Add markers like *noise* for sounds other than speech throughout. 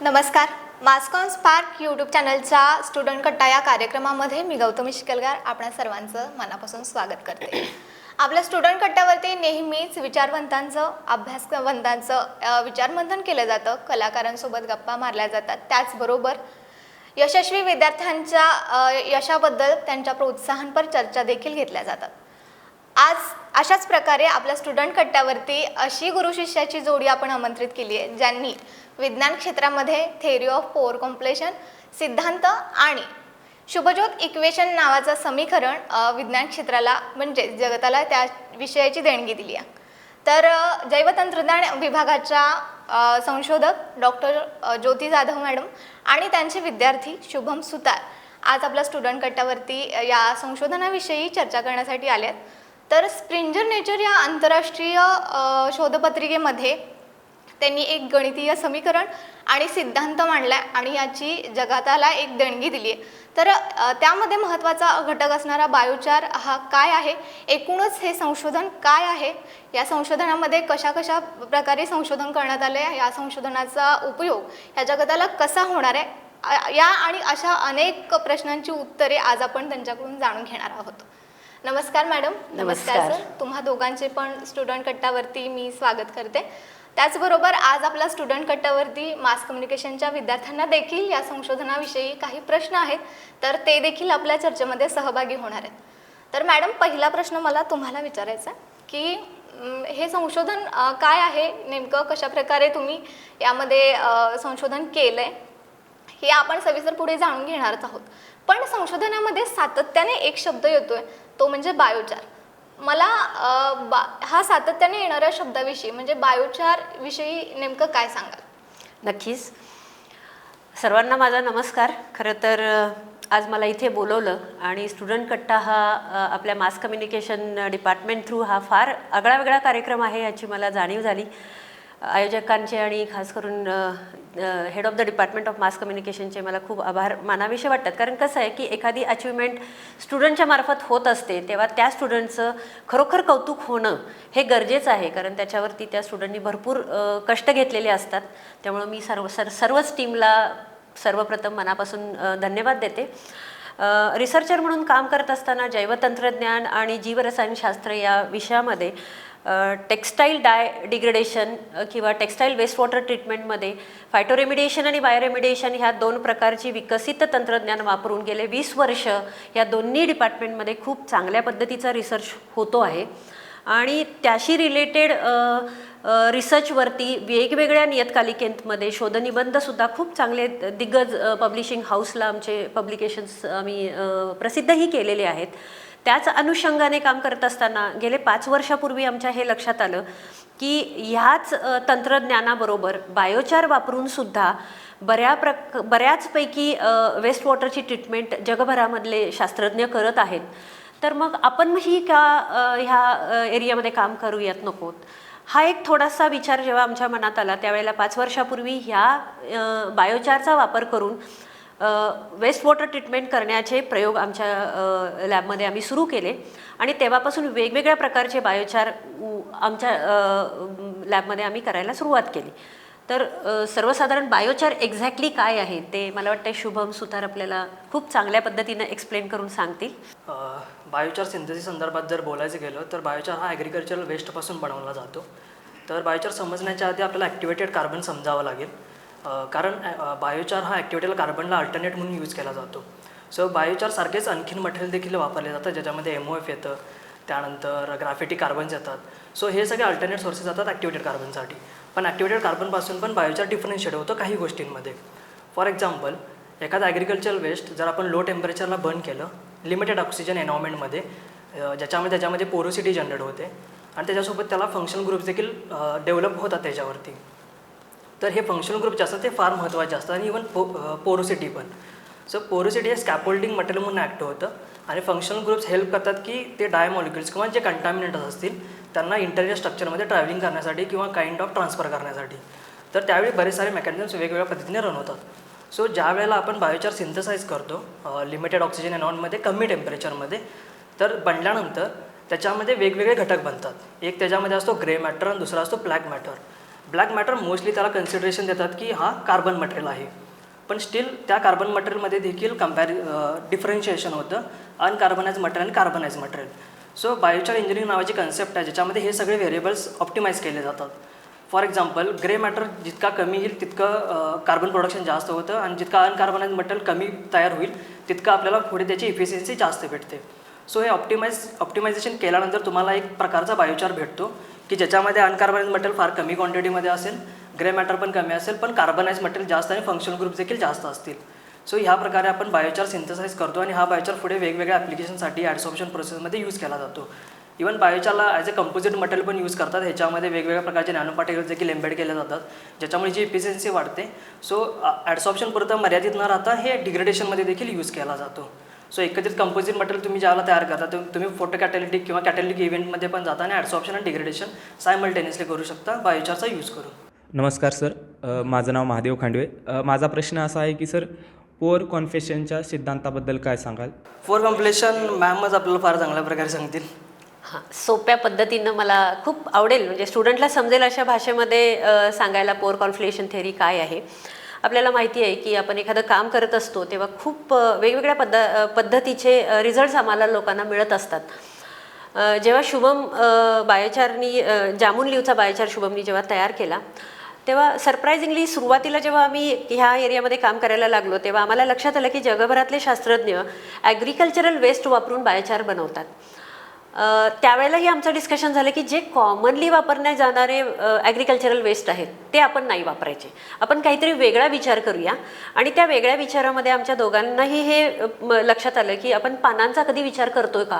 नमस्कार. मास्कॉन spark YouTube चॅनलच्या student कट्टा या कार्यक्रमामध्ये मी गौतमी शिकलगार आपल्या सर्वांचं मनापासून स्वागत करते. आपल्या स्टुडंट कट्ट्यावरती नेहमीच विचारवंतांचं अभ्यासवंतांचं विचारमंथन केलं जातं. कलाकारांसोबत गप्पा मारल्या जातात. त्याचबरोबर यशस्वी विद्यार्थ्यांच्या यशाबद्दल त्यांच्या प्रोत्साहनपर चर्चा देखील घेतल्या जातात. आज अशाच प्रकारे आपल्या स्टुडंट कट्ट्यावरती अशी गुरु शिष्याची जोडी आपण आमंत्रित केली आहे ज्यांनी विज्ञान क्षेत्रामध्ये थेअरी ऑफ पोअर कॉम्प्लेशन सिद्धांत आणि शुभज्योत इक्वेशन नावाचं समीकरण विज्ञान क्षेत्राला म्हणजे जगताला त्या विषयाची देणगी दिली आहे. तर जैवतंत्रज्ञान विभागाच्या संशोधक डॉक्टर ज्योती जाधव मॅडम आणि त्यांचे विद्यार्थी शुभम सुतार आज आपल्या स्टुडंट कट्ट्यावरती या संशोधनाविषयी चर्चा करण्यासाठी आल्या आहेत तर स्प्रिंजर नेचर या आंतरराष्ट्रीय शोधपत्रिकेमध्ये त्यांनी एक गणितीय समीकरण आणि सिद्धांत मांडला आहे आणि याची जगाताला एक देणगी दिली आहे तर त्यामध्ये महत्त्वाचा घटक असणारा बायोचार हा काय आहे? एकूणच हे संशोधन काय आहे? या संशोधनामध्ये कशा कशा प्रकारे संशोधन करण्यात आलं आहे या संशोधनाचा उपयोग या जगताला कसा होणार आहे? या आणि अशा अनेक प्रश्नांची उत्तरे आज आपण त्यांच्याकडून जाणून घेणार आहोत. नमस्कार मॅडम. नमस्कार. सर. तुम्हा दोघांचे पण स्टुडंट कट्ट्यावरती मी स्वागत करते. त्याचबरोबर आज आपल्या स्टुडंट कट्ट्यावरती मास कम्युनिकेशनच्या विद्यार्थ्यांना देखील या संशोधनाविषयी काही प्रश्न आहेत तर ते देखील आपल्या चर्चेमध्ये सहभागी होणार आहेत. तर मॅडम पहिला प्रश्न मला तुम्हाला विचारायचा आहे की हे संशोधन काय आहे? नेमकं कशा प्रकारे तुम्ही यामध्ये संशोधन केलं आहे हे आपण सविस्तर पुढे जाणून घेणारच आहोत. पण संशोधनामध्ये सातत्याने एक शब्द येतोय तो म्हणजे बायोचार. मला बा हा सातत्याने येणाऱ्या शब्दाविषयी म्हणजे बायोचार विषयी नेमकं काय सांगाल? नक्कीच. सर्वांना माझा नमस्कार. खरं तर आज मला इथे बोलवलं आणि स्टुडंट कट्टा हा आपल्या मास कम्युनिकेशन डिपार्टमेंट थ्रू हा फार आगळा वेगळा कार्यक्रम आहे याची मला जाणीव झाली. आयोजकांचे आणि खास करून head of the department of mass कम्युनिकेशनचे मला खूप आभार मानाविषयी वाटतात. कारण कसं आहे की एखादी अचिव्हमेंट स्टुडंटच्या मार्फत होत असते तेव्हा त्या स्टुडंटचं खरोखर कौतुक होणं हे गरजेचं आहे. कारण त्याच्यावरती त्या स्टुडंटनी भरपूर कष्ट घेतलेले असतात. त्यामुळं मी सर्व सर सर्वच टीमला सर्वप्रथम मनापासून धन्यवाद देते. रिसर्चर म्हणून काम करत असताना जैवतंत्रज्ञान आणि जीवरसायनशास्त्र या विषयामध्ये टेक्स्टाईल डाय डिग्रेडेशन किंवा टेक्स्टाईल वेस्ट वॉटर ट्रीटमेंटमध्ये फायटोरेमिडिएशन आणि बायोरेमिडिएशन ह्या दोन प्रकारची विकसित तंत्रज्ञान वापरून गेले वीस वर्ष या दोन्ही डिपार्टमेंटमध्ये खूप चांगल्या पद्धतीचा रिसर्च होतो आहे. आणि त्याशी रिलेटेड रिसर्चवरती वेगवेगळ्या नियतकालिकेंमध्ये शोधनिबंधसुद्धा खूप चांगले दिग्गज पब्लिशिंग हाऊसला आमचे पब्लिकेशन्स आम्ही प्रसिद्धही केलेले आहेत. त्याच अनुषंगाने काम करत असताना गेले पाच वर्षापूर्वी आमच्या हे लक्षात आलं की ह्याच तंत्रज्ञानाबरोबर बायोचार वापरून सुद्धा बऱ्या प्रक बऱ्याचपैकी वेस्ट वॉटरची ट्रीटमेंट जगभरामधले शास्त्रज्ञ करत आहेत. तर मग आपणही का ह्या एरियामध्ये काम करूयात नकोत? हा एक थोडासा विचार जेव्हा आमच्या मनात आला त्यावेळेला पाच वर्षापूर्वी ह्या बायोचारचा वापर करून वेस्ट वॉटर ट्रीटमेंट करण्याचे प्रयोग आमच्या लॅबमध्ये आम्ही सुरू केले. आणि तेव्हापासून वेगवेगळ्या प्रकारचे बायोचार उ, आमच्या लॅबमध्ये आम्ही करायला सुरुवात केली. तर सर्वसाधारण बायोचार एक्झॅक्टली काय आहे ते मला वाटतं शुभम सुतार आपल्याला खूप चांगल्या पद्धतीनं एक्सप्लेन करून सांगतील. बायोचार सिंथेसिस संदर्भात जर बोलायचं गेलं तर बायोचार हा ॲग्रिकल्चरल वेस्टपासून बनवला जातो. तर बायोचार समजण्याच्या आधी आपल्याला ॲक्टिवेटेड कार्बन समजावं लागेल. कारण बायोचार हा ॲक्टिव्हिटीला कार्बनला अल्टरनेट म्हणून यूज केला जातो. सो बायोचार सारखेच आणखीन मटेरियल देखील वापरले जातात ज्याच्यामध्ये एम ओ एफ येतं त्यानंतर ग्राफिटी कार्बन्स येतात. सो हे सगळे अल्टरनेट सोर्सेस जातात ॲक्टिव्हेटेड कार्बनसाठी पण ॲक्टिवेटेड कार्बनपासून पण बायोचार डिफरन्शिएट होतं काही गोष्टींमध्ये. फॉर एक्झाम्पल एखादा ॲग्रिकल्चर वेस्ट जर आपण लो टेम्परेचरला बर्न केलं लिमिटेड ऑक्सिजन एनॉमेंटमध्ये ज्याच्यामध्ये त्याच्यामध्ये पोरोसिटी जनरेट होते आणि त्याच्यासोबत त्याला फंक्शन ग्रुप्स देखील डेव्हलप होतात त्याच्यावरती. तर हे फंक्शनल ग्रुप जे असतात ते फार महत्त्वाचे असतात आणि इवन पो पोरोसिटी पण. सो पोरोसिटी हे स्कॅपोल्डिंग मटेरियल म्हणून ॲक्ट होतं आणि फंक्शनल ग्रुप्स हेल्प करतात की ते डायमॉलिक्युल्स किंवा जे कंटॅमिनेटस असतील त्यांना इंटरनल स्ट्रक्चरमध्ये ट्रॅव्हलिंग करण्यासाठी किंवा काइंड ऑफ ट्रान्सफर करण्यासाठी. तर त्यावेळी बरेच सारे मेकॅनिझम्स वेगवेगळ्या पद्धतीने रन होतात. सो ज्या वेळेला आपण बायोचार सिंथसाईज करतो लिमिटेड ऑक्सिजन अनॉनमध्ये कमी टेम्परेचरमध्ये तर बनल्यानंतर त्याच्यामध्ये वेगवेगळे घटक बनतात. एक त्याच्यामध्ये असतो ग्रे मॅटर आणि दुसरा असतो black matter black matter mostly त्याला कन्सिडरेशन देतात की हा कार्बन मटेरियल आहे. पण स्टील त्या कार्बन मटेरियलमध्ये देखील कम्पॅरि डिफरेन्शिएशन होतं. अनकार्बनाइज मटेरियल आणि carbonize material so biochar engineering नावाची कन्सेप्ट आहे ज्याच्यामध्ये हे सगळे व्हेरिएबल्स ऑप्टिमाइज केले जातात. फॉर एक्झाम्पल ग्रे मॅटर जितका कमी येईल तितकं कार्बन प्रोडक्शन जास्त होतं आणि जितका अनकार्बनाइज मटेरियल कमी तयार होईल तितकं आपल्याला पुढे त्याची इफिशियन्सी जास्त भेटते. सो हे ऑप्टिमाइज ऑप्टिमायझेशन केल्यानंतर तुम्हाला एक प्रकारचा बायोचार भेटतो. की ज्याच्यामध्ये अनकार्बनाइज मटेरियल फार कमी क्वांटिटीमध्ये असेल ग्रे मॅटर पण कमी असेल पण कार्बनाइज मटेरियल जास्त आणि फंक्शनल ग्रुप देखील जास्त असतील. सो ह्या प्रकारे आपण बायोचार सिंथेसाईज करतो आणि हा बायोचार पुढे वेगवेगळ्या ॲप्लिकेशनसाठी ॲडसॉप्शन प्रोसेसमध्ये यूज केला जातो. इवन बायोचारला ॲज अ कंपोजिट मटेरियल पण यूज करतात. ह्याच्यामध्ये वेगवेगळ्या प्रकारचे नॅनो देखील एम्बेड केले जातात. ज्याच्यामुळे जी इफिशियन्सी वाढते. सो ॲडसॉप्शन पुरतं मर्यादित न राहता हे डिग्रेडेशनमध्ये देखील यूज केला जातो. सो एकत्रित कंपोजिट मटेरियल तुम्ही ज्याला तयार करता तुम- तुम्ही फोटो कॅटॅलिटिक किंवा कॅटॅलिटिक इव्हेंटमध्ये पण जाता आणि ॲडसॉप्शन आणि डिग्रेडेशन सायमल्टेनियसली करू शकता बायोचारचा यूज करून. नमस्कार सर माझं नाव महादेव खांडवे. माझा प्रश्न असा आहे की सर पोअर कॉन्फेशनच्या सिद्धांताबद्दल काय सांगाल? फोर कम्प्लेशन मॅमच आपल्याला फार चांगल्या प्रकारे सांगतील. हां सोप्या पद्धतीनं मला खूप आवडेल म्हणजे स्टुडंटला समजेल अशा भाषेमध्ये सांगायला पोअर कॉन्फ्लेशन थेरी काय आहे. आपल्याला माहिती आहे की आपण एखादं काम करत असतो तेव्हा खूप वेगवेगळ्या पद्ध पद्धतीचे रिझल्ट्स आम्हाला लोकांना मिळत असतात. जेव्हा शुभम बायोचारनी जामून लिवचा बायोचार शुभमनी जेव्हा तयार केला तेव्हा सरप्रायझिंगली सुरुवातीला जेव्हा आम्ही ह्या एरियामध्ये काम करायला लागलो तेव्हा आम्हाला लक्षात आलं की जगभरातले शास्त्रज्ञ ॲग्रिकल्चरल वेस्ट वापरून बायोचार बनवतात. त्यावेळेलाही आमचं डिस्कशन झालं की जे कॉमनली वापरण्यात जाणारे ॲग्रिकल्चरल वेस्ट आहेत ते आपण नाही वापरायचे. आपण काहीतरी वेगळा विचार करूया. आणि त्या वेगळ्या विचारामध्ये आमच्या दोघांनाही हे म- लक्षात आलं की आपण पानांचा कधी विचार करतोय का?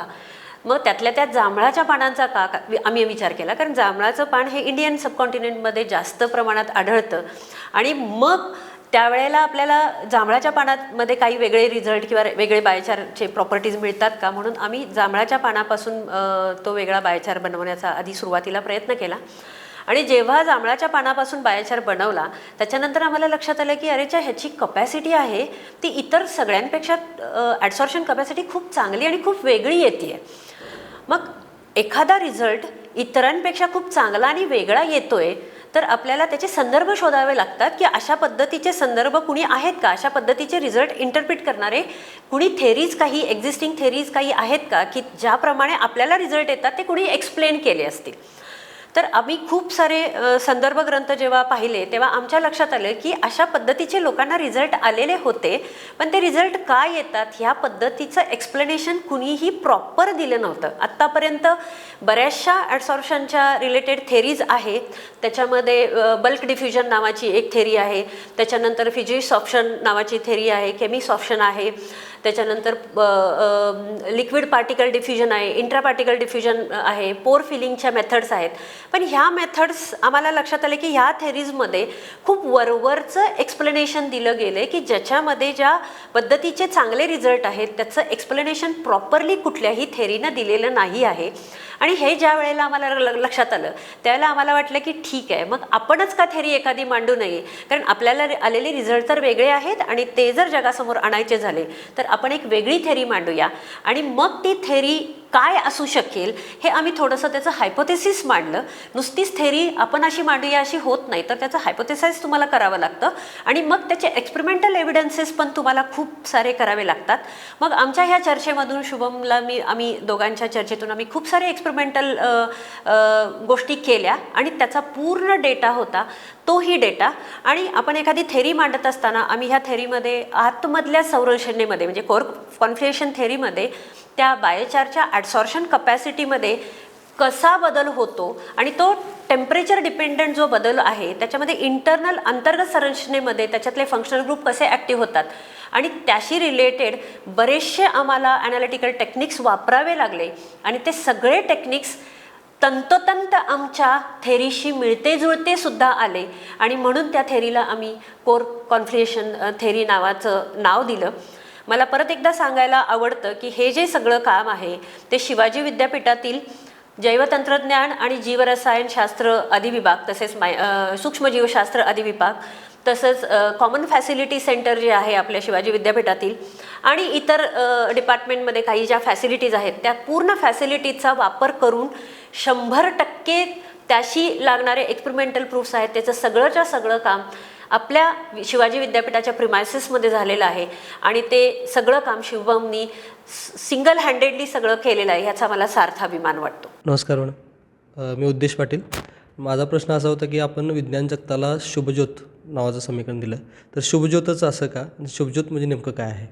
मग त्यातल्या त्या जांभळाच्या पानांचा का आम्ही विचार केला. कारण जांभळाचं पान हे इंडियन सबकॉन्टिनेंटमध्ये जास्त प्रमाणात आढळतं. आणि मग त्यावेळेला आपल्याला जांभळाच्या पानामध्ये काही वेगळे रिझल्ट किंवा वेगळे बायचारचे प्रॉपर्टीज मिळतात का? म्हणून आम्ही जांभळाच्या पानापासून तो वेगळा बायचार बनवण्याचा आधी सुरुवातीला प्रयत्न केला. आणि जेव्हा जांभळाच्या पानापासून बायोचार बनवला त्याच्यानंतर आम्हाला लक्षात आलं की अरेच्या ह्याची कपॅसिटी आहे ती इतर सगळ्यांपेक्षा ॲडसॉर्शन कपॅसिटी खूप चांगली आणि खूप वेगळी येते मग एखादा रिझल्ट इतरांपेक्षा खूप चांगला आणि वेगळा येतोय तर आपल्याला त्याचे संदर्भ शोधावे लागतात की अशा पद्धतीचे संदर्भ कुणी आहेत का? अशा पद्धतीचे रिझल्ट इंटरप्रिट करणारे कुणी थेरीज काही एक्झिस्टिंग थेरीज काही आहेत का? की ज्याप्रमाणे आपल्याला रिझल्ट येतात ते कुणी एक्सप्लेन केले असतील. तर आम्ही खूप सारे संदर्भ ग्रंथ जेव्हा पाहिले तेव्हा आमच्या लक्षात आलं की अशा पद्धतीचे लोकांना रिझल्ट आलेले होते पण ते रिझल्ट का येतात ह्या पद्धतीचं एक्सप्लेनेशन कुणीही प्रॉपर दिलं नव्हतं. आत्तापर्यंत बऱ्याचशा ॲडसॉर्प्शनच्या रिलेटेड थेरीज आहेत. त्याच्यामध्ये बल्क डिफ्युजन नावाची एक थेरी आहे. त्याच्यानंतर फिजिक्स ऑप्शन नावाची थेरी आहे. केमिक्स ऑप्शन आहे. त्याच्यानंतर लिक्विड पार्टिकल डिफ्युजन आहे इंट्रा पार्टिकल डिफ्युजन आहे पोर फिलिंगच्या मेथड्स आहेत. पण ह्या मेथड्स आम्हाला लक्षात आले की ह्या थेरीजमध्ये खूप वरवरचं एक्सप्लेनेशन दिलं गेलं आहे की ज्याच्यामध्ये ज्या पद्धतीचे चांगले रिझल्ट आहेत त्याचं एक्सप्लेनेशन प्रॉपरली कुठल्याही थेरीनं दिलेलं नाही आहे. आणि हे ज्या वेळेला आम्हाला ल- लक्षात आलं त्यावेळेला आम्हाला वाटलं की ठीक आहे मग आपणच का थेरी एखादी मांडू नये? कारण आपल्याला आलेले रिझल्ट तर वेगळे आहेत आणि ते जर जगासमोर आणायचे झाले तर आपण एक वेगळी थेरी मांडूया. आणि मग ती थेरी काय असू शकेल हे आम्ही थोडंसं त्याचं हायपोथेसिस मांडलं. नुसतीच थेरी आपण अशी मांडूया अशी होत नाही तर त्याचं हायपोथेसाइज तुम्हाला करावं लागतं. आणि मग त्याचे एक्सपेरिमेंटल एव्हिडन्सेस पण तुम्हाला खूप सारे करावे लागतात. मग आमच्या ह्या चर्चेमधून शुभमला मी आम्ही दोघांच्या चर्चेतून आम्ही खूप सारे एक्सपेरिमेंटल गोष्टी केल्या आणि त्याचा पूर्ण डेटा होता तोही डेटा आणि आपण एखादी थेरी मांडत असताना आम्ही ह्या थेरीमध्ये आतमधल्या संरचनेमध्ये म्हणजे कोर कॉन्फ्युएशन थेरीमध्ये त्या बायोचारच्या ॲडसॉर्शन कपॅसिटीमध्ये कसा बदल होतो आणि तो टेम्परेचर डिपेंडंट जो बदल आहे त्याच्यामध्ये इंटरनल अंतर्गत संरचनेमध्ये त्याच्यातले फंक्शनल ग्रुप कसे ॲक्टिव्ह होतात आणि त्याशी रिलेटेड बरेचसे आम्हाला ॲनालिटिकल टेक्निक्स वापरावे लागले. आणि ते सगळे टेक्निक्स तंतोतंत आमच्या थेरीशी मिळते जुळते सुद्धा आले. आणि म्हणून त्या थेरीला आम्ही कोर कॉन्फ्लिएशन थेरी नावाचं नाव दिलं. मला परत एकदा सांगायला आवडतं की हे जे सगळं काम आहे ते शिवाजी विद्यापीठातील जैवतंत्रज्ञान आणि जीवरसायनशास्त्र अधिविभाग तसेच माय सूक्ष्मजीवशास्त्र अधिविभाग तसंच कॉमन फॅसिलिटी सेंटर जे आहे आपल्या शिवाजी विद्यापीठातील आणि इतर डिपार्टमेंटमध्ये काही ज्या फॅसिलिटीज आहेत त्या पूर्ण फॅसिलिटीजचा वापर करून शंभर टक्के त्याशी लागणारे एक्सपेरिमेंटल प्रूफ्स आहेत. त्याचं सगळंच्या सगळं काम आपल्या शिवाजी विद्यापीठाच्या प्रिमायसेसमध्ये झालेलं आहे. आणि ते सगळं काम शिवमनी सिंगल हँडेडली सगळं केलेलं आहे ह्याचा मला सार्थ अभिमान वाटतो. नमस्कार मॅडम. मी उद्देश पाटील. माझा प्रश्न असा होता की आपण विज्ञान जगताला शुभज्योत नावाचं समीकरण दिलं. तर शुभज्योतच असं का? शुभज्योत म्हणजे नेमकं काय आहे?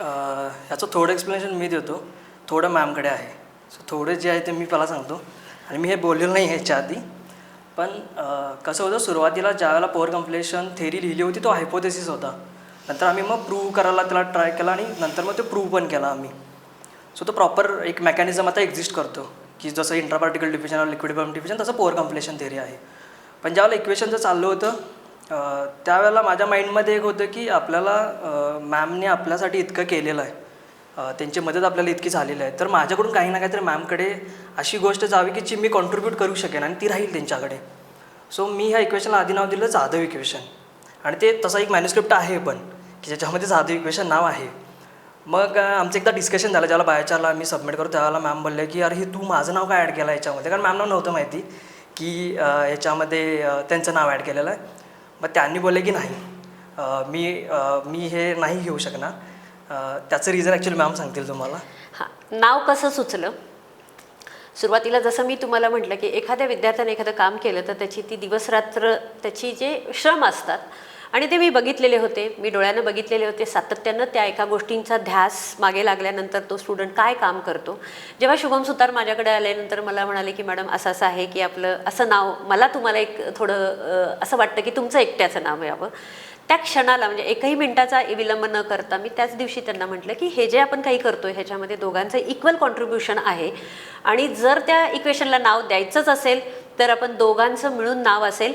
ह्याचं थोडं एक्सप्लेनेशन मी देतो. थोडं मॅमकडे आहे. सो थोडं जे आहे ते मी पहिला सांगतो. आणि मी हे बोललेलं नाही ह्याच्या आधी. पण कसं होतं सुरुवातीला ज्यावेळेला पोअर कम्प्लेशन थेरी लिहिली होती तो हायपोथेसिस होता. नंतर आम्ही मग प्रूव्ह करायला त्याला ट्राय केला आणि नंतर मग ते प्रूव्ह पण केला आम्ही. सो तो प्रॉपर एक मेकॅनिझम आता एक्झिस्ट करतो. की जसं इंट्रापार्टिकल डिफिजन लिक्विड बम डिफिजन तसं पोअर कम्प्लेशन थेरी आहे. पण ज्यावेळेला इक्वेशनचं चाललं होतं त्यावेळेला माझ्या माइंडमध्ये एक होतं की आपल्याला मॅमने आपल्यासाठी इतकं केलेलं आहे. त्यांची मदत आपल्याला इतकी झालेली आहे. तर माझ्याकडून काही ना काहीतरी मॅमकडे अशी गोष्ट जावी की जी मी कॉन्ट्रीब्यूट करू शकेन आणि ती राहील त्यांच्याकडे. सो मी ह्या इक्वेशनला आधी नाव दिलं जाधव इक्वेशन आणि ते तसा एक मॅन्युस्क्रिप्ट आहे पण की ज्याच्यामध्ये जाधव इक्वेशन नाव आहे. मग आमचं एकदा डिस्कशन झालं ज्याला बायचारला मी सबमिट करू त्याला मॅम बोलले की अरे हे तू माझं नाव काय ॲड केलं याच्यामध्ये? कारण मॅमला नव्हतं माहिती की याच्यामध्ये त्यांचं नाव ॲड केलेलं आहे. मग त्यांनी बोलले की नाही मी मी हे नाही घेऊ शकणार. त्याचं रिझन ॲक्च्युली मॅम सांगतील तुम्हाला. हां नाव कसं सुचलं? सुरुवातीला जसं मी तुम्हाला म्हटलं की एखाद्या विद्यार्थ्याने एखादं काम केलं तर त्याची ती दिवसरात्र त्याची जे श्रम असतात आणि ते मी बघितलेले होते. मी डोळ्यानं बघितलेले होते. सातत्यानं त्या एका गोष्टींचा ध्यास मागे लागल्यानंतर तो स्टुडंट काय काम करतो? जेव्हा शुभम सुतार माझ्याकडे आल्यानंतर मला म्हणाले की मॅडम असं असं आहे की आपलं असं नाव मला तुम्हाला एक थोडं असं वाटतं की तुमचं एकट्याचं नाव यावं. त्या क्षणाला म्हणजे एकही मिनिटाचा विलंब न करता मी त्याच दिवशी त्यांना म्हटलं की हे जे आपण काही करतो ह्याच्यामध्ये दोघांचं इक्वल कॉन्ट्रीब्युशन आहे. आणि जर त्या इक्वेशनला नाव द्यायचंच असेल तर आपण दोघांचं मिळून नाव असेल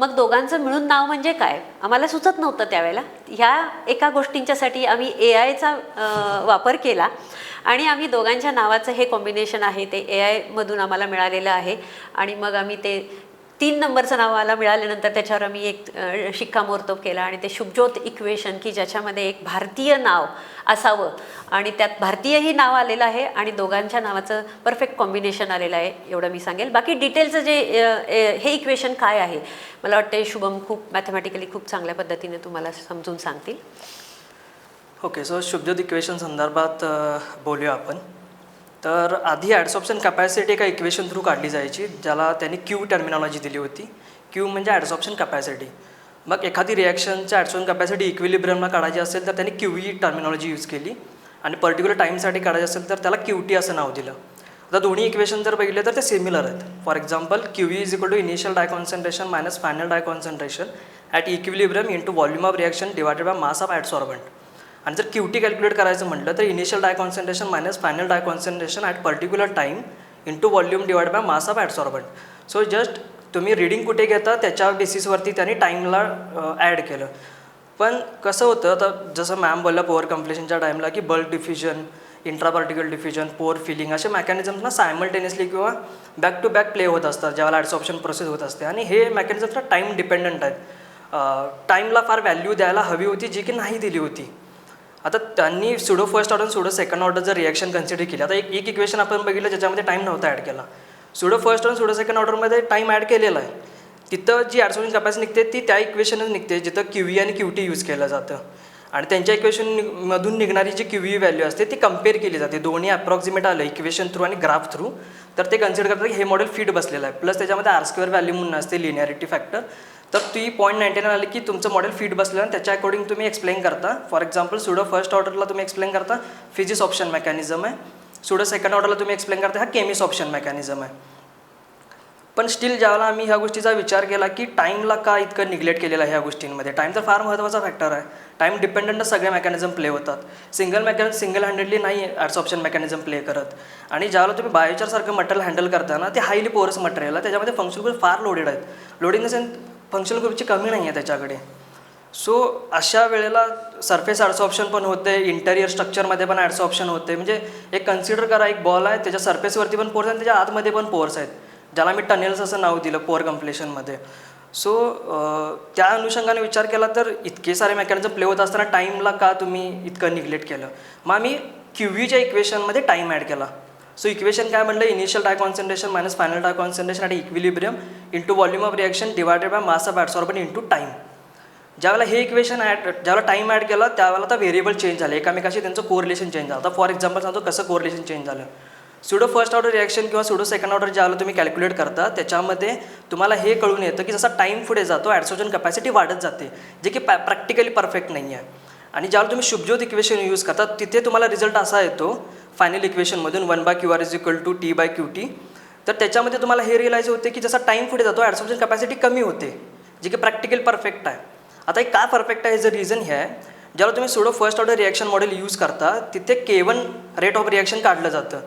मग दोघांचं मिळून नाव म्हणजे काय? आम्हाला सुचत नव्हतं त्यावेळेला. ह्या एका गोष्टींच्यासाठी आम्ही ए आयचा वापर केला आणि आम्ही दोघांच्या नावाचं हे कॉम्बिनेशन आहे ते ए आयमधून आम्हाला मिळालेलं आहे. आणि मग आम्ही ते तीन नंबरचं नाव आला मिळाल्यानंतर त्याच्यावर आम्ही एक शिक्कामोर्तब केला आणि ते शुभज्योत इक्वेशन की ज्याच्यामध्ये एक भारतीय नाव असावं. आणि त्यात भारतीयही नाव आलेलं आहे आणि दोघांच्या नावाचं परफेक्ट कॉम्बिनेशन आलेलं आहे एवढं मी सांगेल. बाकी डिटेलचं जे हे इक्वेशन काय आहे? मला वाटतं शुभम खूप मॅथमॅटिकली खूप चांगल्या पद्धतीने तुम्हाला समजून सांगतील. ओके सो शुभज्योत इक्वेशन संदर्भात बोलूया आपण. तर आधी ॲडसॉप्शन कॅपॅसिटी एका इक्वेशन थ्रू काढली जायची ज्याला त्यांनी क्यू टर्मिनॉलॉजी दिली होती. क्यू म्हणजे ॲडसॉप्शन कॅपॅसिटी मग एखादी रिॲक्शनच्या ॲडसॉप्शन कॅपॅसिटी इक्विलिब्रियमला काढायची असेल तर त्यांनी क्यू ई टर्मिनॉलॉजी यूज केली. आणि पर्टिक्युलर टाईमसाठी काढायची असेल तर त्याला क्यू टी असं नाव दिलं. आता दोन्ही इक्वेशन जर बघितले तर ते सिमिलर आहेत. For example Q is equal to initial dye concentration minus final dye concentration at equilibrium into volume of reaction divided by mass of adsorbent आणि जर क्यू टी कॅल्क्युलेट करायचं म्हटलं तर initial dye concentration minus final dye concentration at particular time into volume divide by mass of adsorbent so just तुम्ही reading कुठे घेता त्याच्या बेसिसवरती त्यांनी टाईमला ॲड केलं. पण कसं होतं आता जसं मॅम बोललं पोअर कम्प्लेशनच्या टाईमला की bulk diffusion intraparticle diffusion pore filling असे मेकॅनिझम्स ना सायमल्टेनियसली किंवा बॅक टू बॅक प्ले होत असतात ज्यावेळेला ॲडसॉप्शन प्रोसेस होत असते. आणि हे मेकॅनिझम्स ना टाईम डिपेंडंट आहेत. टाईमला फार व्हॅल्यू द्यायला हवी होती जी की नाही दिली होती. आता त्यांनी pseudo first order pseudo second order जर रिॲक्शन कन्सिडर केली आता एक एक इक्वेशन आपण बघितलं ज्याच्यामध्ये टाईम नव्हता ॲड केला. Pseudo first order pseudo second ऑर्डरमध्ये टाईम ॲड केलेला आहे. तिथं जी ॲडसोशन कॅपॅसिटी निघते ती त्या इक्वेशनच निघते जिथं क्यू आणि क्यू टी यूज केलं जातं. आणि त्यांच्या इक्वेशन मधून निघणारी जी क्यू व्हॅल्यू असते ती कंपेअर केली जाते. दोन्ही अप्रॉक्सिमेट आलं इक्वेशन थ्रू आणि ग्राफ थ्रू तर ते कन्सिडर करतात की हे मॉडेल फिट बसलेलं आहे. प्लस त्याच्यामध्ये आर स्क्वेअर व्हॅल्यू म्हणून असते लिनियरिटी फॅक्टर तर ती पॉईंट नाईन्टी नाईन आली की तुमचं मॉडेल फिट बसलं आणि त्याच्या अकॉर्डिंग तुम्ही एक्सप्लेन करता. फॉर एक्झाम्पल सुडो फर्स्ट ऑर्डरला तुम्ही एक्सप्लेन करता फिजिक्स ऑप्शन मेकॅनिझम आहे. सुडो सेकंड ऑर्डरला तुम्ही एक्सप्लेन करता हा केमिस ऑप्शन मेकॅनिझम आहे. पण स्टील ज्यावेळेला आम्ही ह्या गोष्टीचा विचार केला की टाईमला का इतकं निग्लेक्ट केलेलं आहे ह्या गोष्टींमध्ये? टाईम तर फार महत्त्वाचा फॅक्टर आहे. टाईम डिपेंडंट सगळे मेकॅनिझम प्ले होतात. सिंगल मेकॅनिझम सिंगल हँडेडली नाही ॲड्स ऑप्शन मेकॅनिझम प्ले करत. आणि ज्यावेळेला तुम्ही बायोचारसारखं मटेरियल हँडल करताना ते हायली पोरस मटेरियल आहे. त्याच्यामध्ये फंक्शन फार लोडेड आहेत. लोडिंग द सेन्स फंक्शनल ग्रुपची कमी नाही आहे त्याच्याकडे. सो अशा वेळेला सरफेस ॲड्स ऑप्शन पण होते इंटेरियर स्ट्रक्चरमध्ये पण ॲड्स ऑप्शन होते. म्हणजे एक कन्सिडर करा एक बॉल आहे त्याच्या सरफेसवरती पण पोर्स आहे आणि त्याच्या आतमध्ये पण पोर्स आहेत. ज्याला मी टनेल्स असं नाव दिलं पोअर कम्प्लेशनमध्ये सो त्या अनुषंगाने विचार केला तर इतके सारे मेकॅनिझम प्ले होत असताना टाईमला का तुम्ही इतकं निग्लेक्ट केलं? मग आम्ही क्यू व्हीच्या इक्वेशनमध्ये टाईम ॲड केला. सो इक्वेशन काय म्हटलं? Initial dye concentration minus final dye concentration आणि equilibrium into volume of reaction divided by mass of adsorbent into time ज्यावेळेला हे इक्वेशन ॲड ज्यावेळेला टाईम ॲड केला त्यावेळेला आता व्हेरिएबल चेंज झाले. एकामेकाशी त्यांचं कोरिलेशन चेंज झालं. आता फॉर एक्झाम्पल सांगतो कसं कोरिलेशन चेंज झालं. सुडो फर्स्ट ऑर्डर रिॲक्शन किंवा सुडो सेकंड ऑर्डर ज्यावेळेला तुम्ही कॅल्क्युलेट करता त्याच्यामध्ये तुम्हाला हे कळून येतं की जसा टाईम पुढे जातो ॲडसोजन कपॅसिटी वाढत जाते जे की पॅ प्रॅक्टिकली परफेक्ट नाही आहे आणि ज्यावेळेला तुम्ही शुभज्योत इक्वेशन यूज करता तिथे तुम्हाला रिझल्ट असा येतो final इक्वेशनमधून one by Q R is equal to T by Q T तर त्याच्यामध्ये तुम्हाला हे रिअलाईज होते की जसा टाईम पुढे जातो ॲडसॉप्शन कपॅसिटी कमी होते जे की प्रॅक्टिकल परफेक्ट आहे. आता एक का परफेक्ट आहे ह्याचं रिझन हे आहे ज्याला तुम्ही pseudo first order reaction model use करता तिथे K one rate of reaction काढलं जातं.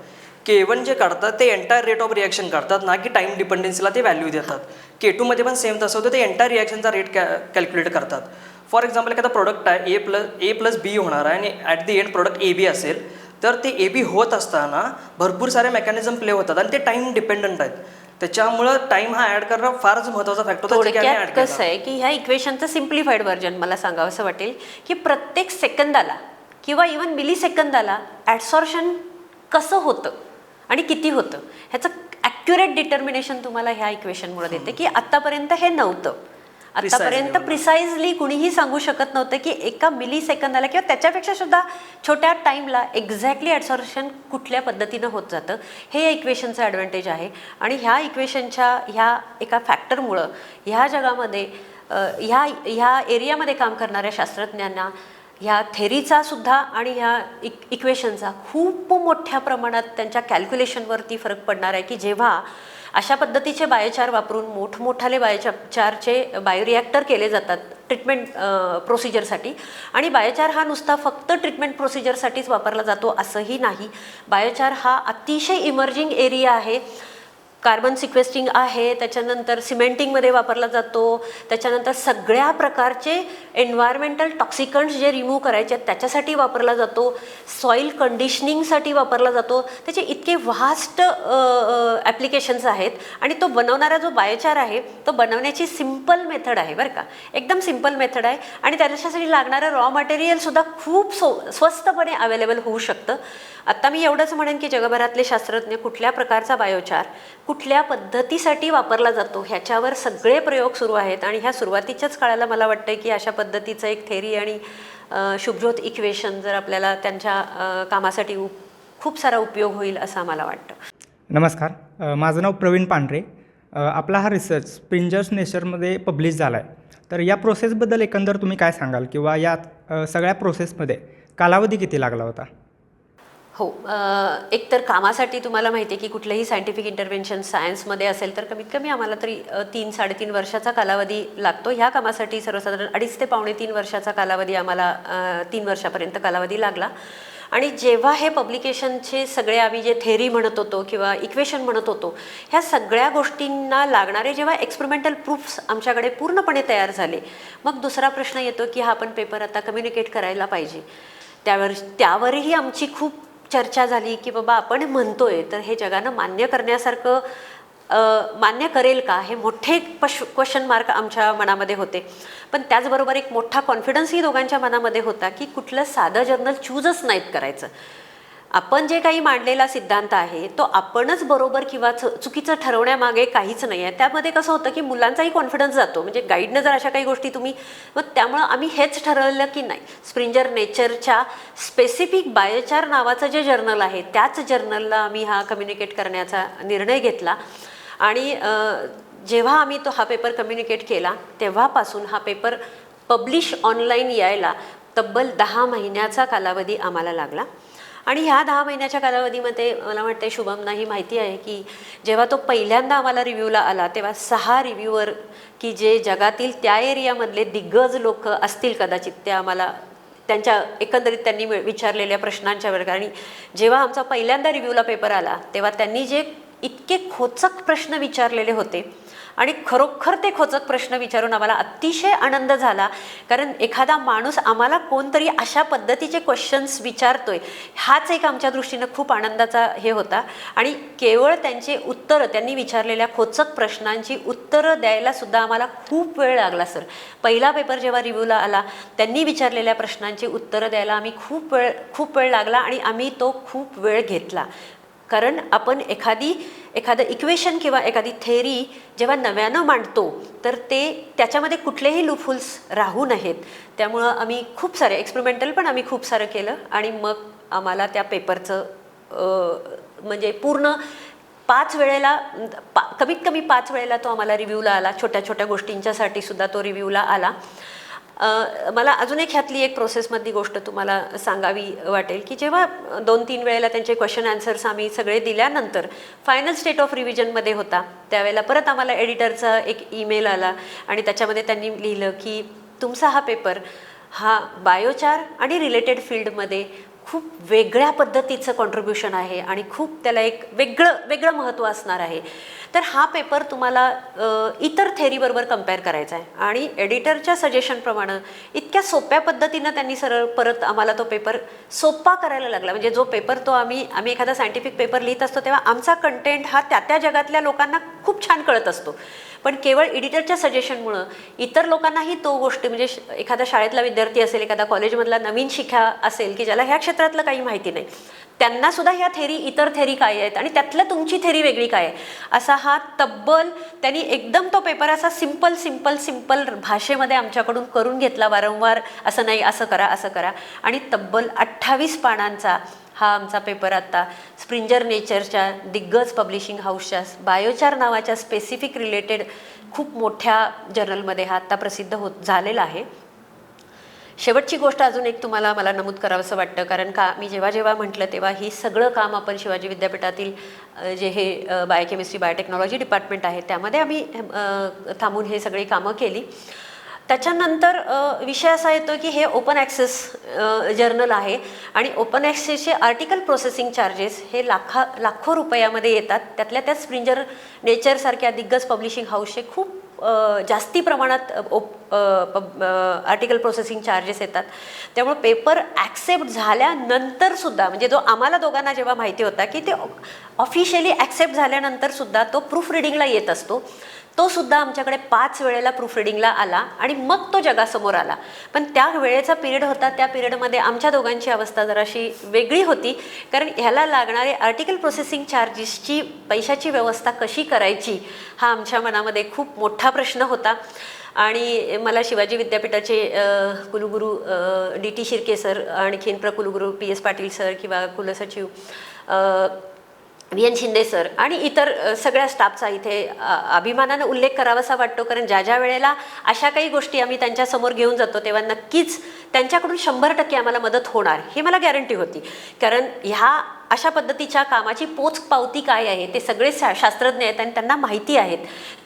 के वन जे काढतात ते एंटायर रेट ऑफ रिॲक्शन काढतात ना की टाईम डिपेंडन्सीला ते व्हॅल्यू देतात. के टूमध्ये पण सेम तसं होतं ते एंटायर रिॲक्शनचा रेट कॅ कॅल्क्युलेट करतात. फॉर एक्झाम्पल एखादा प्रोडक्ट आहे A plus A plus B होणार आहे आणि at the end product A B असेल तर ते ए बी होत असताना भरपूर सारे मेकॅनिझम प्ले होतात आणि ते टाईम डिपेंडंट आहेत. त्याच्यामुळं टाईम हा ॲड करणं फारच महत्त्वाचा फॅक्टर होता थोडक्यात कसं आहे की ह्या इक्वेशनचं सिम्प्लिफाईड व्हर्जन मला सांगावं असं वाटेल की प्रत्येक सेकंदाला किंवा इवन मिली सेकंदाला ॲडसॉर्शन कसं होतं? आणि किती होतं? ह्याचं ॲक्युरेट डिटर्मिनेशन तुम्हाला ह्या इक्वेशनमुळे देते की आत्तापर्यंत हे नव्हतं. Precisely. प्रिसाइजली कुणीही सांगू शकत नव्हतं की एका मिली सेकंदाला किंवा त्याच्यापेक्षा सुद्धा छोट्या टाईमला एक्झॅक्टली ॲडसॉर्शन कुठल्या पद्धतीनं होत जातं हे या इक्वेशनचं ॲडव्हान्टेज आहे. आणि ह्या इक्वेशनच्या ह्या एका फॅक्टरमुळं ह्या जगामध्ये ह्या ह्या एरियामध्ये काम करणाऱ्या शास्त्रज्ञांना ह्या थेरीचा सुद्धा आणि ह्या इक इक्वेशनचा खूप मोठ्या प्रमाणात त्यांच्या कॅल्क्युलेशनवरती फरक पडणार आहे की जेव्हा अशा पद्धतीचे बायोचार वापरून मोठमोठाले बायोचारचे बायोरिॲक्टर केले जातात ट्रीटमेंट प्रोसिजरसाठी आणि बायोचार हा नुसता फक्त ट्रीटमेंट प्रोसिजरसाठीच वापरला जातो असंही नाही. बायोचार हा अतिशय इमर्जिंग एरिया आहे. कार्बन सिक्वेस्टिंग आहे त्याच्यानंतर सिमेंटिंगमध्ये वापरला जातो त्याच्यानंतर सगळ्या प्रकारचे एन्व्हायरमेंटल टॉक्सिकन्स जे रिमूव्ह करायचे आहेत त्याच्यासाठी वापरला जातो सॉईल कंडिशनिंगसाठी वापरला जातो. त्याचे इतके व्हास्ट ॲप्लिकेशन्स आहेत आणि तो बनवणारा जो बायोचार आहे तो बनवण्याची सिंपल मेथड आहे बरं का. एकदम सिंपल मेथड आहे आणि त्याच्यासाठी लागणारं रॉ मटेरियलसुद्धा खूप सो स्वस्तपणे अवेलेबल होऊ शकतं. आत्ता मी एवढंच म्हणेन की जगभरातले शास्त्रज्ञ कुठल्या प्रकारचा बायोचार कुठल्या पद्धतीसाठी वापरला जातो ह्याच्यावर सगळे प्रयोग सुरू आहेत आणि ह्या सुरुवातीच्याच काळाला मला वाटतं की अशा पद्धतीचं एक थेरी आणि शुभ्रोत इक्वेशन जर आपल्याला त्यांच्या कामासाठी उप खूप सारा उपयोग होईल असं मला वाटतं. नमस्कार. माझं नाव प्रवीण पांढरे. आपला हा रिसर्च स्प्रिंजर्स नेचरमध्ये पब्लिश झाला आहे तर या प्रोसेसबद्दल एकंदर तुम्ही काय सांगाल? किंवा या सगळ्या प्रोसेसमध्ये कालावधी किती लागला होता? हो एकतर एक तर कामासाठी तुम्हाला माहिती आहे की कुठलंही सायंटिफिक इंटरव्हेन्शन सायन्समध्ये असेल तर कमीत कमी आम्हाला तरी तीन साडेतीन वर्षाचा कालावधी लागतो. ह्या कामासाठी सर्वसाधारण अडीच ते पावणे तीन वर्षाचा कालावधी आम्हाला तीन वर्षापर्यंत कालावधी लागला. आणि जेव्हा हे पब्लिकेशनचे सगळे आम्ही जे थेरी म्हणत होतो किंवा इक्वेशन म्हणत होतो ह्या सगळ्या गोष्टींना लागणारे जेव्हा एक्सपेरिमेंटल प्रूफ्स आमच्याकडे पूर्णपणे तयार झाले मग दुसरा प्रश्न येतो की हा आपण पेपर आता कम्युनिकेट करायला पाहिजे. त्यावर त्यावरही आमची खूप चर्चा झाली की बाबा आपण म्हणतोय तर हे जगानं मान्य करण्यासारखं मान्य करेल का? हे मोठे पश क्वेश्चन मार्क आमच्या मनामध्ये होते. पण त्याचबरोबर एक मोठा कॉन्फिडन्सही दोघांच्या मनामध्ये होता की कुठलं साधं जर्नल चूजच नाहीत करायचं. आपण जे काही मांडलेला सिद्धांत आहे तो आपणच बरोबर किंवा च चुकीचं ठरवण्यामागे काहीच नाही आहे त्यामध्ये कसं होतं की मुलांचाही कॉन्फिडन्स जातो. म्हणजे गाईडनं जर अशा काही गोष्टी तुम्ही मग त्यामुळं आम्ही हेच ठरवलं की नाही. स्प्रिंजर नेचरच्या स्पेसिफिक बायोचार नावाचं जे जर्नल आहे त्याच जर्नलला आम्ही हा कम्युनिकेट करण्याचा निर्णय घेतला. आणि जेव्हा आम्ही तो हा पेपर कम्युनिकेट केला तेव्हापासून हा पेपर पब्लिश ऑनलाईन यायला तब्बल दहा महिन्याचा कालावधी आम्हाला लागला. आणि ह्या दहा महिन्याच्या कालावधीमध्ये मला वाटते शुभमनाही माहिती आहे की जेव्हा तो पहिल्यांदा आम्हाला रिव्ह्यूला आला तेव्हा सहा रिव्ह्यूवर की जे जगातील त्या एरियामधले दिग्गज लोक असतील कदाचित ते आम्हाला त्यांच्या एकंदरीत त्यांनी विचारलेल्या प्रश्नांच्या वर्ग आणि जेव्हा आमचा पहिल्यांदा रिव्ह्यूला पेपर आला तेव्हा त्यांनी जे इतके खोचक प्रश्न विचारलेले होते आणि खरोखर ते खोचक प्रश्न विचारून आम्हाला अतिशय आनंद झाला. कारण एखादा माणूस आम्हाला कोणतरी अशा पद्धतीचे क्वेश्चन्स विचारतोय हाच एक आमच्या दृष्टीनं खूप आनंदाचा हे होता. आणि केवळ त्यांचे उत्तरं त्यांनी विचारलेल्या खोचक प्रश्नांची उत्तरं द्यायला सुद्धा आम्हाला खूप वेळ लागला सर. पहिला पेपर जेव्हा रिव्ह्यूला आला त्यांनी विचारलेल्या प्रश्नांची उत्तरं द्यायला आम्ही खूप वेळ खूप वेळ लागला आणि आम्ही तो खूप वेळ घेतला. कारण आपण एखादी एखादं इक्वेशन किंवा एखादी थेरी जेव्हा नव्यानं मांडतो तर ते त्याच्यामध्ये कुठलेही लुफुल्स राहू नयेत. त्यामुळं आम्ही खूप सारे एक्सपेरिमेंटल पण आम्ही खूप सारं केलं आणि मग आम्हाला त्या पेपरचं म्हणजे पूर्ण पाच वेळेला पा कमीत कमी पाच वेळेला तो आम्हाला रिव्ह्यूला आला. छोट्या छोट्या गोष्टींच्यासाठी सुद्धा तो रिव्ह्यूला आला. मला अजून एक ह्यातली एक प्रोसेसमधली गोष्ट तुम्हाला सांगावी वाटेल की जेव्हा दोन तीन वेळेला त्यांचे क्वेश्चन आन्सर्स आम्ही सगळे दिल्यानंतर फायनल स्टेट ऑफ रिव्हिजनमध्ये होता. त्यावेळेला परत आम्हाला एडिटरचा एक ईमेल आला आणि त्याच्यामध्ये त्यांनी लिहिलं की तुमचा हा पेपर हा बायोचार आणि रिलेटेड फील्डमध्ये खूप वेगळ्या पद्धतीचं कॉन्ट्रीब्युशन आहे आणि खूप त्याला एक वेगळं वेगळं महत्त्व असणार आहे. तर हा पेपर तुम्हाला इतर थेरीबरोबर कंपेअर करायचा आहे. आणि एडिटरच्या सजेशनप्रमाणे इतक्या सोप्या पद्धतीनं त्यांनी सरळ परत आम्हाला तो पेपर सोपा करायला लागला. म्हणजे जो पेपर तो आम्ही आम्ही एखादा सायंटिफिक पेपर लिहित असतो तेव्हा आमचा कंटेंट हा त्या त्या जगातल्या लोकांना खूप छान कळत असतो. पण केवळ एडिटरच्या सजेशनमुळं इतर लोकांनाही तो गोष्ट म्हणजे एखादा शाळेतला विद्यार्थी असेल एखादा कॉलेजमधला नवीन शिखा असेल की ज्याला ह्या क्षेत्रातलं काही माहिती नाही त्यांना सुद्धा ह्या थेरी इतर थेरी काय आहेत आणि त्यातलं तुमची थेरी वेगळी काय आहे? असा हा तब्बल त्यांनी एकदम तो पेपर असा सिंपल सिंपल सिंपल भाषेमध्ये आमच्याकडून करून घेतला वारंवार असं नाही असं करा असं करा. आणि तब्बल अठ्ठावीस पानांचा हा आमचा पेपर आता स्प्रिंजर नेचरच्या दिग्गज पब्लिशिंग हाऊसच्या बायोचार नावाच्या स्पेसिफिक रिलेटेड खूप मोठ्या जर्नलमध्ये हा आत्ता प्रसिद्ध होत झालेला आहे. शेवटची गोष्ट अजून एक तुम्हाला मला नमूद करावंसं वाटतं कारण का मी जेव्हा जेव्हा म्हटलं तेव्हा ही सगळं काम आपण शिवाजी विद्यापीठातील जे हे बायोकेमिस्ट्री बायोटेक्नॉलॉजी डिपार्टमेंट आहे त्यामध्ये आम्ही थांबून हे सगळी कामं केली. त्याच्यानंतर विषय असा येतो की हे ओपन ॲक्सेस जर्नल आहे आणि ओपन ॲक्सेसचे आर्टिकल प्रोसेसिंग चार्जेस हे लाखा लाखो रुपयामध्ये येतात. त्यातल्या त्यात स्प्रिंजर नेचरसारख्या दिग्गज पब्लिशिंग हाऊसचे खूप जास्ती प्रमाणात ओप आर्टिकल प्रोसेसिंग चार्जेस येतात. त्यामुळे पेपर ॲक्सेप्ट झाल्यानंतरसुद्धा म्हणजे जो आम्हाला दोघांना जेव्हा माहिती होता की ते ऑफिशियली ॲक्सेप्ट झाल्यानंतरसुद्धा तो प्रूफ रिडिंगला येत असतो. तो सुद्धा आमच्याकडे पाच वेळेला प्रूफ रिडिंगला आला आणि मग तो जगासमोर आला. पण त्या वेळेचा पिरियड होता त्या पिरियडमध्ये आमच्या दोघांची अवस्था जराशी वेगळी होती. कारण ह्याला लागणारे आर्टिकल प्रोसेसिंग चार्जेसची पैशाची व्यवस्था कशी करायची हा आमच्या मनामध्ये खूप मोठा प्रश्न होता. आणि मला शिवाजी विद्यापीठाचे कुलगुरू डी टी शिर्के सर आणखीन प्रकुलगुरू पी एस पाटील सर किंवा कुलसचिव व्ही एन शिंदे सर आणि इतर सगळ्या स्टाफचा इथे अभिमानानं उल्लेख करावासा वाटतो कारण ज्या ज्या वेळेला अशा काही गोष्टी आम्ही त्यांच्यासमोर घेऊन जातो तेव्हा नक्कीच त्यांच्याकडून शंभर टक्के आम्हाला मदत होणार हे मला गॅरंटी होती. कारण ह्या अशा पद्धतीच्या कामाची पोच पावती काय आहे? ते सगळे शा शास्त्रज्ञ आहेत आणि त्यांना माहिती आहेत.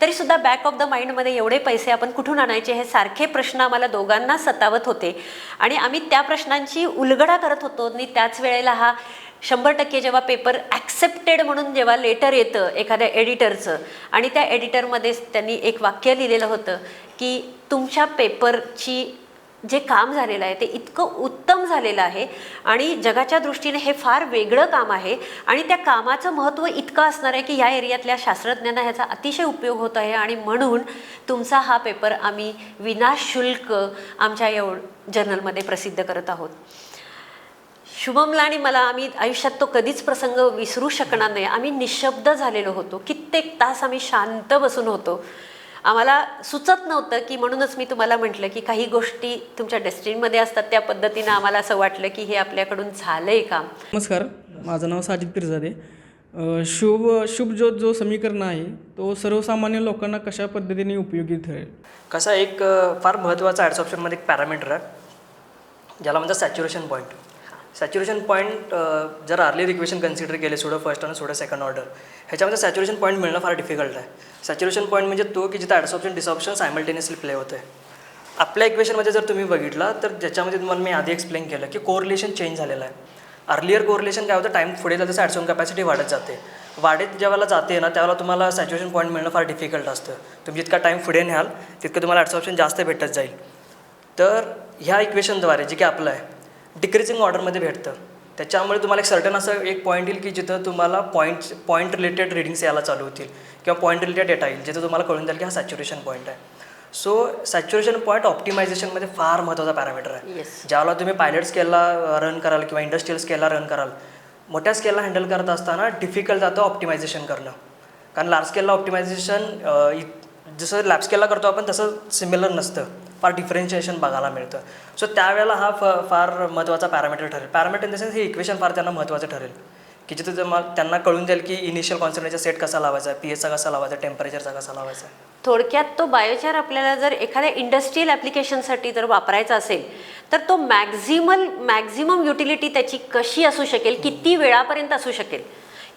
तरीसुद्धा बॅक ऑफ द माइंडमध्ये एवढे पैसे आपण कुठून आणायचे? हे सारखे प्रश्न आम्हाला दोघांना सतावत होते. आणि आम्ही त्या प्रश्नांची उलगडा करत होतो. आणि त्याच वेळेला हा शंभर टक्के जेव्हा पेपर ॲक्सेप्टेड म्हणून जेव्हा लेटर येतं एखाद्या एडिटरचं आणि त्या एडिटरमध्ये त्यांनी एक वाक्य लिहिलेलं होतं की तुमच्या पेपरची जे काम झालेलं आहे ते इतकं उत्तम झालेलं आहे आणि जगाच्या दृष्टीने हे फार वेगळं काम आहे आणि त्या कामाचं महत्त्व इतकं असणार आहे की या एरियातल्या शास्त्रज्ञांना ह्याचा अतिशय उपयोग होत आहे आणि म्हणून तुमचा हा पेपर आम्ही विनाशुल्क आमच्या एव जर्नलमध्ये प्रसिद्ध करत आहोत. शुभमला आणि मला आम्ही आयुष्यात तो कधीच प्रसंग विसरू शकणार नाही. आम्ही निशब्द झालेलो होतो. कित्येक तास आम्ही शांत बसून होतो. आम्हाला सुचत नव्हतं की म्हणूनच मी तुम्हाला म्हटलं की काही गोष्टी तुमच्या डेस्टिनीमध्ये असतात त्या पद्धतीनं आम्हाला असं वाटलं की हे आपल्याकडून झालं आहे काम. नमस्कार माझं नाव साजिद पिरजादे शुभ शुभज्योत जो समीकरण आहे तो सर्वसामान्य लोकांना कशा पद्धतीने उपयोगी ठरेल? कसा एक फार महत्त्वाचा ॲड्स ऑप्शनमध्ये एक पॅरामीटर आहे ज्याला म्हणतात saturation point saturation point uh, जर अर्ली इक्वेशन कन्सिडर केले सोडं फर्स्ट आणि सोडं सेकंड ऑर्डर ह्याच्यामध्ये सॅच्युरेशन पॉईंट मिळणं फार डिफिकल्ट आहे. सॅच्युरेशन पॉईंट म्हणजे तो की जिथं ॲडसॉप्शन डिसऑप्शन सायमल्टेनियसली प्ले होते आपल्या इक्वेशनमध्ये जर तुम्ही बघितला तर ज्याच्यामध्ये तुम्हाला मी आधी एक्सप्लेन केलं की कोरिलेशन चेंज झालेलं आहे. अर्लियर कोरिलेशन काय होतं? टाईम पुढे जातं तसं ॲड्सॉन कॅपॅसिटी वाढत जाते. वाढत ज्यावेळेला जाते ना त्यावेळेला तुम्हाला सॅच्युरेशन पॉईंट मिळणं फार डिफिकल्ट असतं. तुम्ही जितका टाईम पुढे न्याल तितकं तुम्हाला ॲडसॉप्शन जास्त भेटत जाईल. तर ह्या इक्वेशनद्वारे जे की आपलं आहे डिक्रीजिंग ऑर्डरमध्ये भेटतं. त्याच्यामुळे तुम्हाला एक सर्टन असं एक पॉईंट येईल की जिथं तुम्हाला पॉईंट पॉईंट रिलेटेड रिडिंग्स यायला चालू होतील किंवा पॉईंट रिलेटेड डेटा येईल जिथं तुम्हाला कळून जाईल की हा सॅच्युरेशन पॉईंट आहे. सो सॅच्युरेशन पॉईंट ऑप्टिमायझेशनमध्ये फार महत्त्वाचा पॅरामीटर आहे. ज्यावेळेला तुम्ही पायलट स्केलला रन कराल किंवा इंडस्ट्रियल स्केलला रन कराल मोठ्या स्केलला हँडल करत असताना डिफिकल्ट जातं ऑप्टिमायझेशन करणं. कारण लार्ज स्केलला ऑप्टिमायझेशन जसं लॅब स्केलला करतो आपण तसं सिमिलर नसतं. फार डिफरेन्शिएशन बघायला मिळतं. सो त्यावेळेला हा फ फार महत्त्वाचा पॅरामीटर ठरेल. पॅरामीटर इन द सेन्स हे इक्वेशन फार त्यांना महत्त्वाचं ठरेल. की जिथे मग त्यांना कळून जाईल की इनिशियल कॉन्सन्ट्रेशन सेट कसा लावायचा पी एचचा कसा लावायचा टेम्परेचरचा कसा लावायचा. थोडक्यात तो बायोचार आपल्याला जर एखाद्या इंडस्ट्रीयल ॲप्लिकेशनसाठी जर वापरायचा असेल तर तो मॅक्झिमल मॅक्झिमम युटिलिटी त्याची कशी असू शकेल किती वेळापर्यंत असू शकेल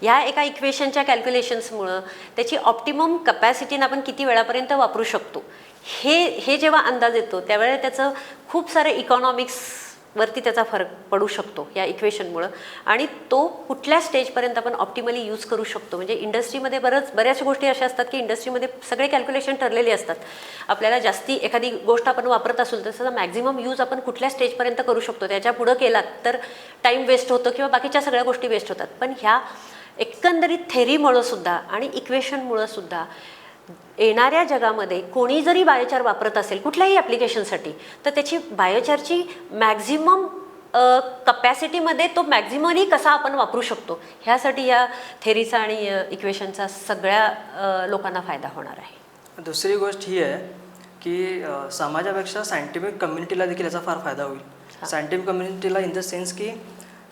ह्या एका इक्वेशनच्या कॅल्क्युलेशन्समुळं त्याची ऑप्टिमम कपॅसिटीनं आपण किती वेळापर्यंत वापरू शकतो. हे हे जेव्हा अंदाज येतो त्यावेळेला त्याचं खूप सारं इकॉनॉमिक्सवरती त्याचा फरक पडू शकतो या इक्वेशनमुळं आणि तो कुठल्या स्टेजपर्यंत आपण ऑप्टिमली यूज करू शकतो? म्हणजे इंडस्ट्रीमध्ये बरंच बऱ्याच गोष्टी अशा असतात की इंडस्ट्रीमध्ये सगळे कॅल्क्युलेशन ठरलेले असतात. आपल्याला जास्ती एखादी गोष्ट आपण वापरत असेल तर त्याचा मॅक्झिमम यूज आपण कुठल्या स्टेजपर्यंत करू शकतो? त्याच्या पुढं केलात तर टाईम वेस्ट होतो किंवा बाकीच्या सगळ्या गोष्टी वेस्ट होतात. पण ह्या एकंदरीत थेरीमुळं सुद्धा आणि इक्वेशनमुळं सुद्धा येणाऱ्या जगामध्ये कोणी जरी बायोचार वापरत असेल कुठल्याही ॲप्लिकेशनसाठी तर त्याची बायोचारची मॅक्झिमम कपॅसिटीमध्ये तो मॅक्झिमली कसा आपण वापरू शकतो ह्यासाठी या थेरीचा आणि इक्वेशनचा सगळ्या लोकांना फायदा होणार आहे. दुसरी गोष्ट ही आहे की समाजापेक्षा सायंटिफिक कम्युनिटीला देखील याचा फार फायदा होईल. सायंटिफिक कम्युनिटीला इन द सेन्स की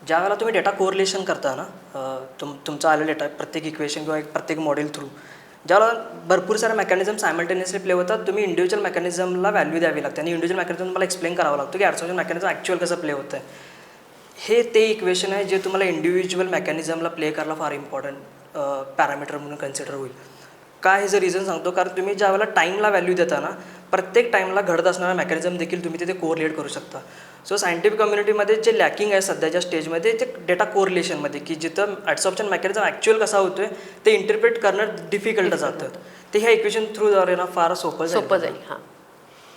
ज्या वेळेला तुम्ही डेटा कोरिलेशन करता ना तुम तुमचा आलेला डेटा प्रत्येक इक्वेशन किंवा एक प्रत्येक मॉडेल थ्रू ज्यावेळेला भरपूर सारे मेकॅनिझम सायमल्टेनियसली प्ले होतात तुम्ही इंडिव्हिज्युअल मेकॅनिझमला व्हॅल्यू द्यावी लागते. आणि इंडिव्हिज्युअल मेकॅनिझम मला एक्सप्लेन करावं लागतं की ॲडसोशन मेकॅनिझम ॲक्च्युअल कसं प्ले होतं हे ते इक्वेशन आहे जे तुम्हाला इंडिव्हिज्युअल मेकॅनिझमला प्ले करायला फार इम्पॉर्टंट पॅरामीटर म्हणून कन्सिडर होईल. काय हे जर रिझन सांगतो कारण तुम्ही ज्या वेळेला टाईमला व्हॅल्यू देता ना प्रत्येक टाईमला घडत असणारा मेकॅनिझम देखील तुम्ही तिथे कोरिलेट करू शकता. सो सायंटिफिक कम्युनिटीमध्ये जे लॅकिंग आहे सध्याच्या स्टेजमध्ये ते डेटा कोरिलेशनमध्ये की जिथं ॲड्सॉप्शन मेकॅनिझम ॲक्च्युअल कसा होतोय ते इंटरप्रेट करणं डिफिकल्ट जातं. ते ह्या इक्वेशन थ्रूद्वारे ना फार सोपं जाईल. सोपं जाईल हां.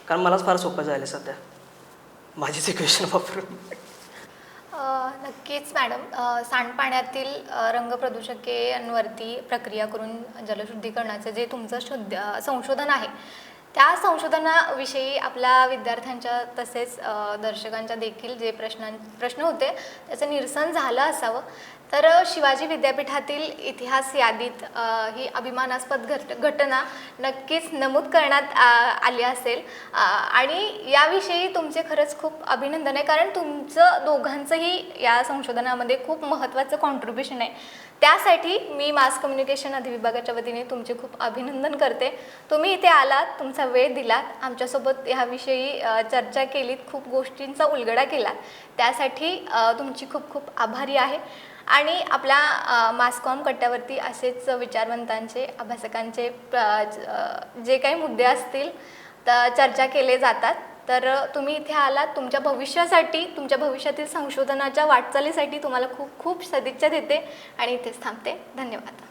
कारण मलाच फार सोपं जायला सध्या. माझीच इक्वेशन *laughs* वापरून. अ, नक्कीच मॅडम सांडपाण्यातील रंगप्रदूषकेंवरती प्रक्रिया करून जलशुद्धीकरणाचं जे तुमचं शुद्ध संशोधन आहे त्या संशोधनाविषयी आपल्या विद्यार्थ्यांच्या तसेच दर्शकांच्या देखील जे प्रश्नां प्रश्न होते त्याचं निरसन झालं असावं. तर शिवाजी विद्यापीठातील इतिहास यादीत ही अभिमानास्पद घट घटना नक्कीच नमूद करण्यात आ, आली असेल. आणि याविषयी तुमचे खरंच खूप अभिनंदन आहे कारण तुमचं दोघांचंही या संशोधनामध्ये खूप महत्त्वाचं कॉन्ट्रीब्युशन आहे. त्यासाठी मी मास कम्युनिकेशन अधिविभागाच्या वतीने तुमचे खूप अभिनंदन करते. तुम्ही इथे आलात तुमचा वेळ दिलात आमच्यासोबत ह्याविषयी चर्चा केलीत खूप गोष्टींचा उलगडा केला त्यासाठी तुमची खूप खूप आभारी आहे. आणि आपल्या मास्कॉम कट्ट्यावरती असेच विचारवंतांचे अभ्यासकांचे प्र- ज- जे काही मुद्दे असतील तर चर्चा केले जातात. तर तुम्ही इथे आलात. तुमच्या भविष्यासाठी तुमच्या भविष्यातील संशोधनाच्या वाटचालीसाठी तुम्हाला खूप खूप सदिच्छा देते आणि इथेच थांबते. धन्यवाद.